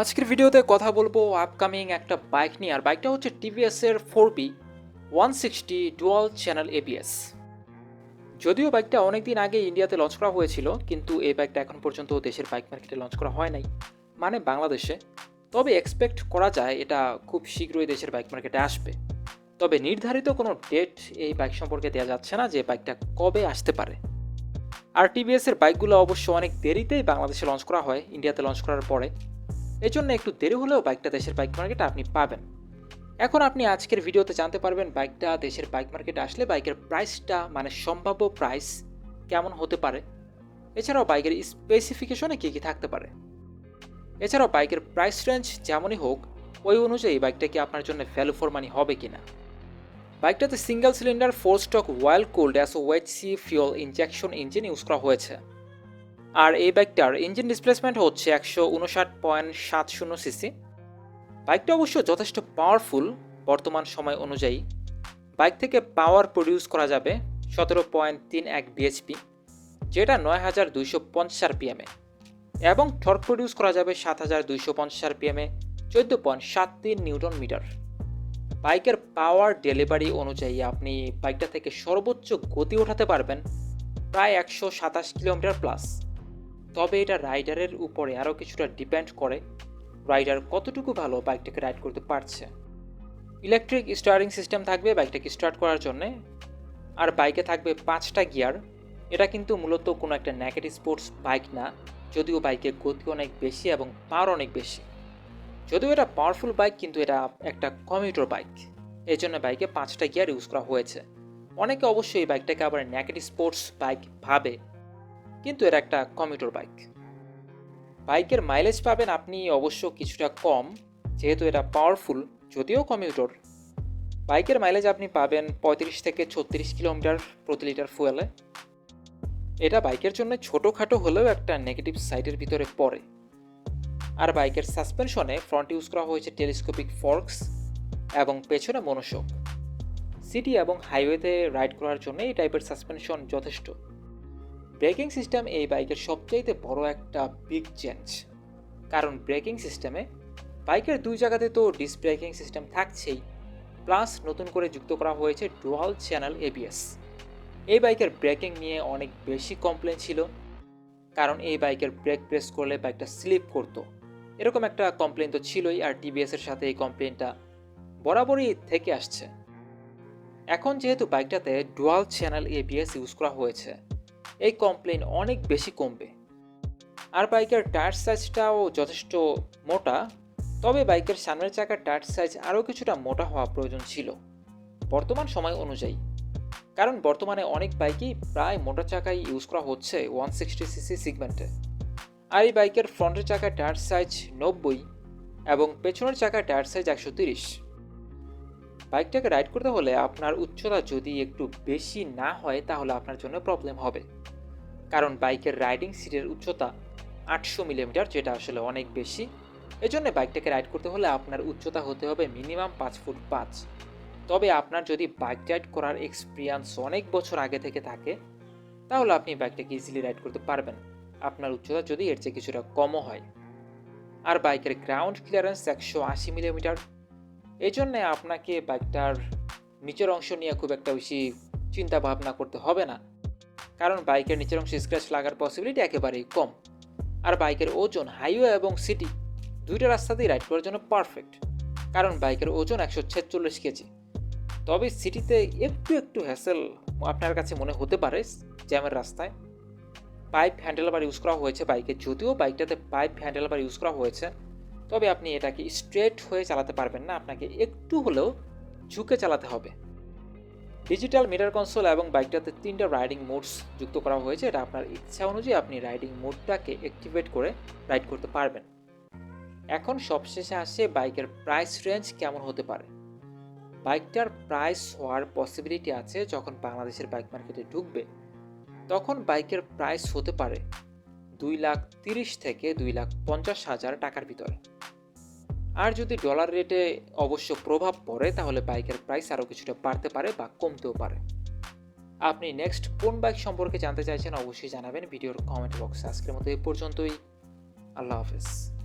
আজকের ভিডিওতে কথা বলব আপকামিং একটা বাইক নিয়ে। আর বাইকটা হচ্ছে টিভিএস এর four B one sixty dual channel ABS যদিও বাইকটা অনেকদিন আগে ইন্ডিয়াতে লঞ্চ করা হয়েছিল, কিন্তু এই বাইকটা এখন পর্যন্ত দেশের বাইক মার্কেটে লঞ্চ করা হয় নাই মানে বাংলাদেশে। তবে এক্সপেক্ট করা যায় এটা খুব শীঘ্রই দেশের বাইক মার্কেটে আসবে। তবে নির্ধারিত কোনো ডেট এই বাইক সম্পর্কে দেওয়া যাচ্ছে না যে বাইকটা কবে আসতে পারে। আর টিভিএস এর বাইকগুলো অবশ্য অনেক দেরিতেই বাংলাদেশে লঞ্চ করা হয় ইন্ডিয়াতে লঞ্চ করার পরে। এই জন্য একটু দেরি হলেও বাইকটা দেশের বাইক মার্কেটে আপনি পাবেন। এখন আপনি আজকের ভিডিওতে জানতে পারবেন বাইকটা দেশের বাইক মার্কেটে আসলে বাইকের প্রাইসটা মানে সম্ভাব্য প্রাইস কেমন হতে পারে। এছাড়াও বাইকের স্পেসিফিকেশনে কী কী থাকতে পারে। এছাড়াও বাইকের প্রাইস রেঞ্জ যেমনই হোক, ওই অনুযায়ী বাইকটা কি আপনার জন্য ভ্যালু ফর মানি হবে কিনা। বাইকটাতে single cylinder four stroke oil cold SEO ওয়েট সি ফিউল ইঞ্জেকশন ইঞ্জিন ইউজ করা হয়েছে। আর এই বাইকটার ইঞ্জিন ডিসপ্লেসমেন্ট হচ্ছে একশো উনষাট পয়েন্ট সাত শূন্য সিসি বাইকটা অবশ্য যথেষ্ট পাওয়ারফুল বর্তমান সময় অনুযায়ী। বাইক থেকে পাওয়ার প্রডিউস করা যাবে সতেরো পয়েন্ট তিন এক বিএইচপি যেটা নয় হাজার দুইশো পঞ্চাশ আরপিএমে এবং টর্ক প্রডিউস করা যাবে সাত হাজার দুইশো পঞ্চাশ আরপিএমে চোদ্দ পয়েন্ট সাত তিন নিউটন মিটার। বাইকের পাওয়ার ডেলিভারি অনুযায়ী আপনি বাইকটা থেকে সর্বোচ্চ গতি ওঠাতে পারবেন প্রায় একশো সাতাশ কিলোমিটার প্লাস তবে এটা রাইডারের উপরে আরও কিছুটা ডিপেন্ড করে রাইডার কতটুকু ভালো বাইকটাকে রাইড করতে পারছে। ইলেকট্রিক স্টারিং সিস্টেম থাকবে বাইকটাকে স্টার্ট করার জন্যে, আর বাইকে থাকবে পাঁচটা গিয়ার। এটা কিন্তু মূলত কোনো একটা নেগেটিভ স্পোর্টস বাইক না, যদিও বাইকের গতি অনেক বেশি এবং পাওয়ার অনেক বেশি। যদিও এটা পাওয়ারফুল বাইক, কিন্তু এটা একটা কমিউটার বাইক। এই জন্য বাইকে পাঁচটা গিয়ার ইউজ করা হয়েছে। অনেকে অবশ্যই এই বাইকটাকে আবার নেগেটিভ স্পোর্টস বাইক ভাবে। কিন্তু এর একটা কমিউটার বাইক বাইকের মাইলেজ পাবেন আপনি অবশ্য কিছুটা কম, যেহেতু এটা পাওয়ারফুল যদিও কমিউটার বাইকের মাইলেজ আপনি পাবেন পঁয়ত্রিশ থেকে ছত্রিশ কিলোমিটার প্রতি লিটার ফুয়েলে এটা বাইকের জন্য ছোটোখাটো হলেও একটা নেগেটিভ সাইডের ভিতরে পড়ে। আর বাইকের সাসপেনশনে ফ্রন্ট ইউজ করা হয়েছে টেলিস্কোপিক ফর্কস এবং পেছনে মনোশক সিটি এবং হাইওয়েতে রাইড করার জন্য এই টাইপের সাসপেনশন যথেষ্ট। ব্রেকিং সিস্টেম এই বাইকের সবচাইতে বড় একটা বিগ চেঞ্জ কারণ ব্রেকিং সিস্টেমে বাইকের দুই জায়গাতে তো ডিস ব্রেকিং সিস্টেম থাকছেই প্লাস নতুন করে যুক্ত করা হয়েছে ডুয়াল চ্যানেল এবিএস এই বাইকের ব্রেকিং নিয়ে অনেক বেশি কমপ্লেন ছিল, কারণ এই বাইকের ব্রেক প্রেস করলে বাইকটা স্লিপ করতো। এরকম একটা কমপ্লেন তো ছিলই, আর টিবিএস এর সাথে এই কমপ্লেনটা বরাবরই থেকে আসছে। এখন যেহেতু বাইকটাতে ডুয়াল চ্যানেল এবিএস ইউজ করা হয়েছে এই কমপ্লেন অনেক বেশি কমবে। আর বাইকের টায়ার সাইজটাও যথেষ্ট মোটা, তবে বাইকের সামনের চাকার টায়ার সাইজ আরও কিছুটা মোটা হওয়া প্রয়োজন ছিল বর্তমান সময় অনুযায়ী। কারণ বর্তমানে অনেক বাইকই প্রায় মোটা চাকাই ইউজ করা হচ্ছে ওয়ান সিক্সটি সিসি সিগমেন্টে আর এই বাইকের ফ্রন্টের চাকার টায়ার সাইজ নব্বই এবং পেছনের চাকার টায়ার সাইজ একশো তিরিশ। বাইকটাকে রাইড করতে হলে আপনার উচ্চতা যদি একটু বেশি না হয়, তাহলে আপনার জন্য প্রবলেম হবে। কারণ বাইকের রাইডিং সিটের উচ্চতা আটশো মিলিমিটার, যেটা আসলে অনেক বেশি। এজন্য বাইকটাকে রাইড করতে হলে আপনার উচ্চতা হতে হবে মিনিমাম পাঁচ ফুট পাঁচ। তবে আপনার যদি বাইক রাইড করার এক্সপিরিয়েন্স অনেক বছর আগে থেকে থাকে, তাহলে আপনি বাইকটাকে ইজিলি রাইড করতে পারবেন। আপনার উচ্চতা যদি এর চেয়ে কিছুটা কমও হয়। আর বাইকের গ্রাউন্ড ক্লিয়ারেন্স একশো আশি মিলিমিটার এই জন্যে আপনাকে বাইকটার নিচের অংশ নিয়ে খুব একটা বেশি চিন্তা ভাবনা করতে হবে না। কারণ বাইকের নিচের অংশে স্ক্র্যাচ লাগার পসিবিলিটি একেবারেই কম। আর বাইকের ওজন হাইওয়ে এবং সিটি দুইটা রাস্তা রাস্তাতেই রাইড করার জন্য পারফেক্ট কারণ বাইকের ওজন একশো ছেচল্লিশ কেজি তবে সিটিতে একটু একটু হ্যাসেল আপনার কাছে মনে হতে পারে জ্যামের রাস্তায়। পাইপ হ্যান্ডেলবার ইউজ করা হয়েছে বাইকে। যদিও বাইকটাতে পাইপ হ্যান্ডেলবার ইউজ করা হয়েছে তবে আপনি এটাকে স্ট্রেট হয়ে চালাতে পারবেন না। আপনাকে একটু হলেও ঝুঁকে চালাতে হবে। ডিজিটাল মিটার কনসোল এবং বাইকটাতে তিনটা রাইডিং মোডস যুক্ত করা হয়েছে। এটা আপনার ইচ্ছা অনুযায়ী আপনি রাইডিং মোডটাকে অ্যাক্টিভেট করে রাইড করতে পারবেন। এখন সবশেষে আসে বাইকের প্রাইস রেঞ্জ কেমন হতে পারে? বাইকটার প্রাইস হওয়ার পসিবিলিটি আছে যখন বাংলাদেশের বাইক মার্কেটে ঢুকবে। তখন বাইকের প্রাইস হতে পারে দুই লাখ তিরিশ থেকে দুই লাখ পঞ্চাশ হাজার টাকার ভিতরে। আর যদি ডলার রেটে অবশ্য প্রভাব পড়ে, তাহলে বাইকের প্রাইস আরও কিছুটা বাড়তে পারে বা কমতেও পারে। আপনি নেক্সট কোন বাইক সম্পর্কে জানতে চাইছেন, অবশ্যই জানাবেন ভিডিওর কমেন্ট বক্সে আজকের মতো এ পর্যন্তই। আল্লাহ হাফেজ।